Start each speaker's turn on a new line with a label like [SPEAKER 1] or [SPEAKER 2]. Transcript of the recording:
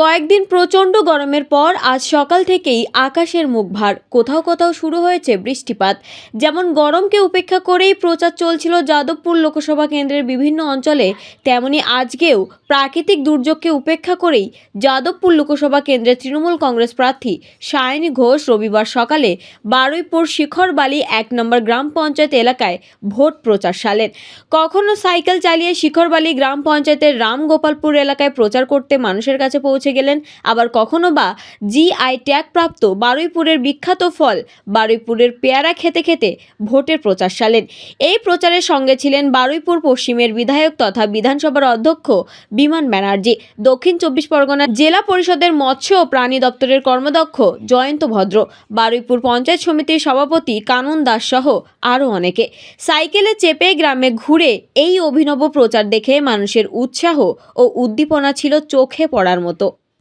[SPEAKER 1] কয়েকদিন প্রচণ্ড গরমের পর আজ সকাল থেকেই আকাশের মুখ ভার। কোথাও কোথাও শুরু হয়েছে বৃষ্টিপাত। যেমন গরমকে উপেক্ষা করেই প্রচার চলছিল যাদবপুর লোকসভা কেন্দ্রের বিভিন্ন অঞ্চলে, তেমনি আজকেও প্রাকৃতিক দুর্যোগকে উপেক্ষা করেই যাদবপুর লোকসভা কেন্দ্রের তৃণমূল কংগ্রেস প্রার্থী সায়নী ঘোষ রবিবার সকালে বারুইপুর শিখরবালি এক নম্বর গ্রাম পঞ্চায়েত এলাকায় ভোট প্রচার সালেন কখনো সাইকেল চালিয়ে শিখরবালি গ্রাম পঞ্চায়েতের রামগোপালপুর এলাকায় প্রচার করতে মানুষের কাছে পৌঁছে গেলেন। আবার কখনো বা জিআই ট্যাগ প্রাপ্ত বারুইপুরের বিখ্যাত ফল বারুইপুরের পেয়ারা খেতে খেতে ভোটের প্রচার সালেন এই প্রচারের সঙ্গে ছিলেন বারুইপুর পশ্চিমের বিধায়ক তথা বিধানসভার অধ্যক্ষ বিমান ব্যানার্জি। দক্ষিণ চব্বিশ পরগনা জেলা পরিষদের মৎস্য ও প্রাণী দপ্তরের কর্মদক্ষ জয়ন্ত ভদ্র। বারুইপুর পঞ্চায়েত সমিতির সভাপতি কানন দাস সহ আরও অনেকে। সাইকেলে চেপে গ্রামে ঘুরে এই অভিনব প্রচার দেখে মানুষের উৎসাহ ও উদ্দীপনা ছিল চোখে পড়ার মতো।